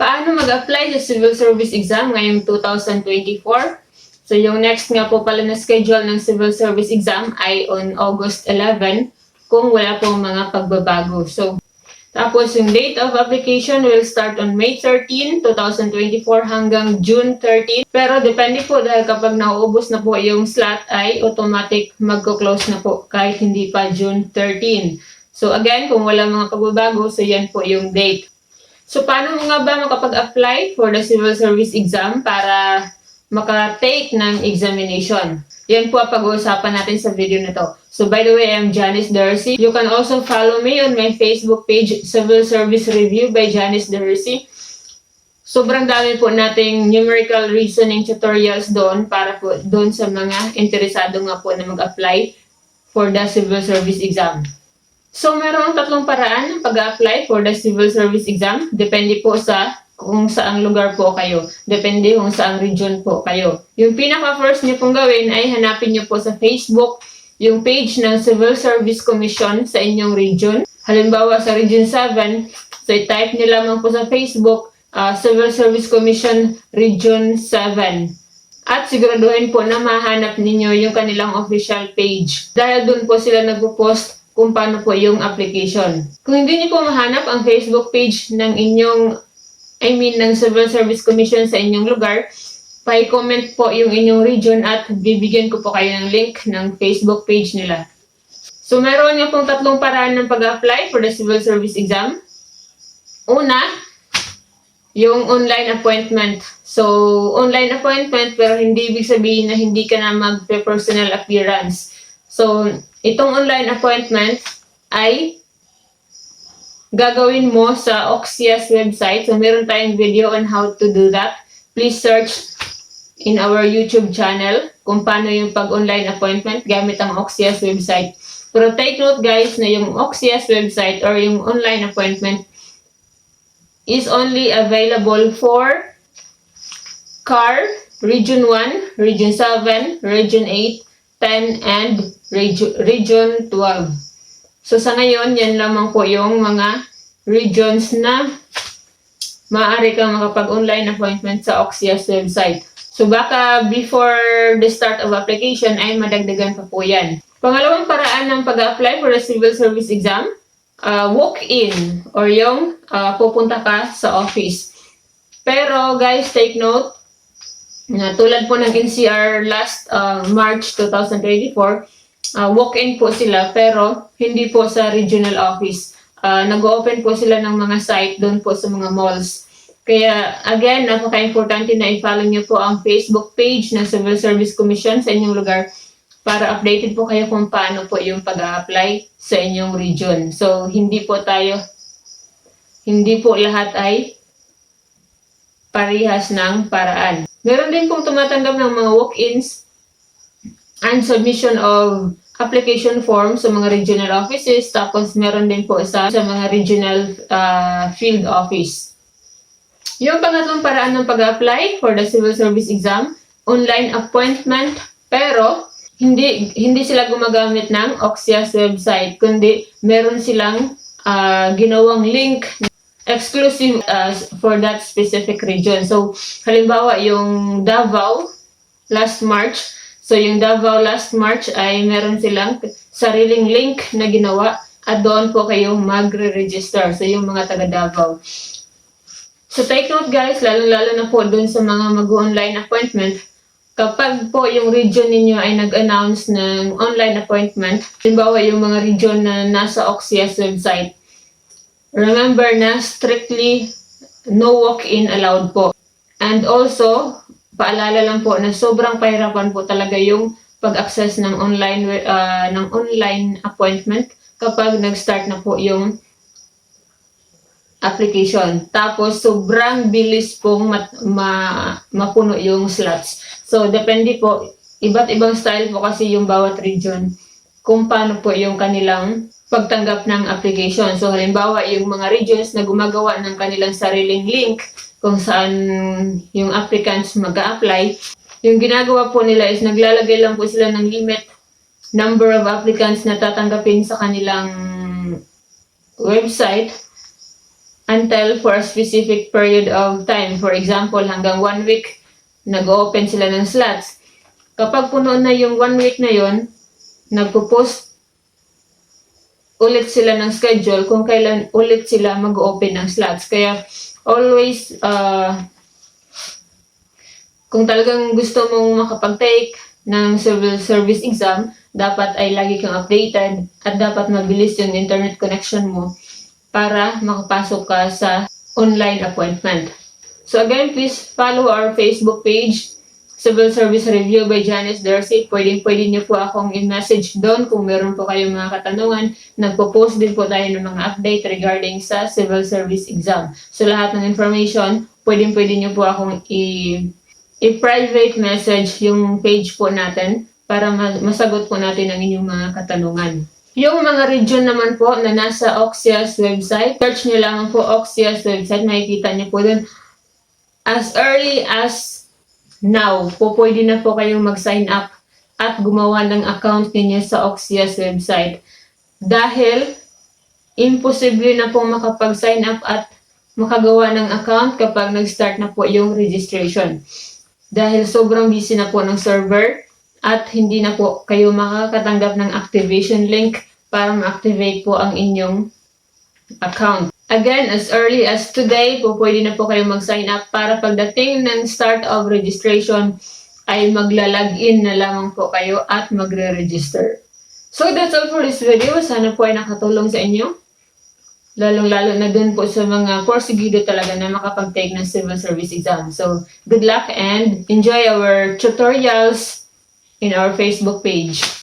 Paano mag-apply sa civil service exam ngayong 2024? So yung next nga po pala na schedule ng civil service exam ay on August 11 kung wala pong mga pagbabago. So tapos yung date of application will start on May 13, 2024 hanggang June 13. Pero depende po dahil kapag nauubos na po yung slot ay automatic magko-close na po kahit hindi pa June 13. So again, kung wala mga pagbabago, so yan po yung date. So paano mo nga ba makapag-apply for the civil service exam para maka-take ng examination? Yan po ang pag-uusapan natin sa video na to. So by the way, I'm Janice Darcy. You can also follow me on my Facebook page, Civil Service Review by Janice Darcy. Sobrang dami po nating numerical reasoning tutorials doon para po doon sa mga interesado nga po na mag-apply for the civil service exam. So, meron tatlong paraan ng pag-apply for the civil service exam. Depende po sa kung saang lugar po kayo. Depende kung saang region po kayo. Yung pinaka-first niyo pong gawin ay hanapin niyo po sa Facebook yung page ng Civil Service Commission sa inyong region. Halimbawa sa Region 7, so i-type niyo lamang po sa Facebook uh, Civil Service Commission Region 7. At siguraduhin po na mahanap ninyo yung kanilang official page. Dahil doon po sila nagpo-post kung paano po yung application. Kung hindi niyo po mahanap ang Facebook page ng inyong, I mean, ng Civil Service Commission sa inyong lugar, pa-comment po yung inyong region at bibigyan ko po kayo ng link ng Facebook page nila. So, meron nga pong tatlong paraan ng pag-apply for the Civil Service Exam. Una, yung online appointment. So, online appointment pero hindi ibig sabihin na hindi ka na mag-personal appearance. So, itong online appointment ay gagawin mo sa Oxias website. So, meron tayong video on how to do that. Please search in our YouTube channel kung paano yung pag-online appointment gamit ang Oxias website. Pero take note guys na yung Oxias website or yung online appointment is only available for CAR, Region 1, Region 7, Region 8, 10, and Region, Region 12. So sa ngayon, yan lamang po yung mga regions na maaari kang makapag-online appointment sa Oxias website. So baka before the start of application ay madagdagan pa po yan. Pangalawang paraan ng pag-apply for a civil service exam, uh, walk-in or yung uh, pupunta ka sa office. Pero guys, take note, na tulad po ng NCR last uh, March 2024, uh, walk-in po sila pero hindi po sa regional office. Uh, Nag-open po sila ng mga site doon po sa mga malls. Kaya again, napaka-importante na i-follow niyo po ang Facebook page ng Civil Service Commission sa inyong lugar para updated po kayo kung paano po yung pag-apply sa inyong region. So, hindi po tayo, hindi po lahat ay parihas ng paraan. Meron din pong tumatanggap ng mga walk-ins and submission of application form sa mga regional offices. Tapos meron din po sa, sa mga regional uh, field office. Yung pangatlong paraan ng pag-apply for the civil service exam, online appointment, pero hindi hindi sila gumagamit ng Oxias website, kundi meron silang uh, ginawang link exclusive uh, for that specific region. So, halimbawa, yung Davao last March, so yung Davao last March ay meron silang sariling link na ginawa at doon po kayo magre-register. So, yung mga taga Davao. So, take note guys, lalo-lalo na po doon sa mga mag-online appointment, kapag po yung region ninyo ay nag-announce ng online appointment, halimbawa yung mga region na nasa Oxias website, remember na strictly no walk-in allowed po. And also, paalala lang po na sobrang pahirapan po talaga yung pag-access ng online uh, ng online appointment kapag nag-start na po yung application. Tapos, sobrang bilis pong mat, ma, mapuno yung slots. So, depende po, iba't ibang style po kasi yung bawat region kung paano po yung kanilang pagtanggap ng application. So, halimbawa, yung mga regions na gumagawa ng kanilang sariling link kung saan yung applicants mag apply yung ginagawa po nila is naglalagay lang po sila ng limit number of applicants na tatanggapin sa kanilang website until for a specific period of time. For example, hanggang one week, nag-open sila ng slots. Kapag puno na yung one week na yon, nagpo-post ulit sila ng schedule kung kailan ulit sila mag-open ng slots. Kaya always, uh, kung talagang gusto mong makapag-take ng civil service exam, dapat ay lagi kang updated at dapat mabilis yung internet connection mo para makapasok ka sa online appointment. So again, please follow our Facebook page, Civil Service Review by Janice Darcy. Pwede, pwede niyo po akong i-message doon kung meron po kayong mga katanungan. Nagpo-post din po tayo ng mga update regarding sa Civil Service Exam. So lahat ng information, pwede, pwede niyo po akong i- i-private message yung page po natin para ma- masagot po natin ang inyong mga katanungan. Yung mga region naman po na nasa Oxia's website, search nyo lamang po Oxia's website, makikita nyo po dun. As early as now, po pwede na po kayong mag-sign up at gumawa ng account ninyo sa Oxia's website. Dahil, imposible na pong makapag-sign up at makagawa ng account kapag nag-start na po yung registration. Dahil sobrang busy na po ng server at hindi na po kayo makakatanggap ng activation link para ma-activate po ang inyong account. Again, as early as today, po pwede na po kayo mag-sign up para pagdating ng start of registration ay magla-login na lamang po kayo at magre-register. So that's all for this video. Sana po ay nakatulong sa inyo. Lalong-lalo na dun po sa mga porsigido talaga na makapag-take ng civil service exam. So, good luck and enjoy our tutorials in our Facebook page.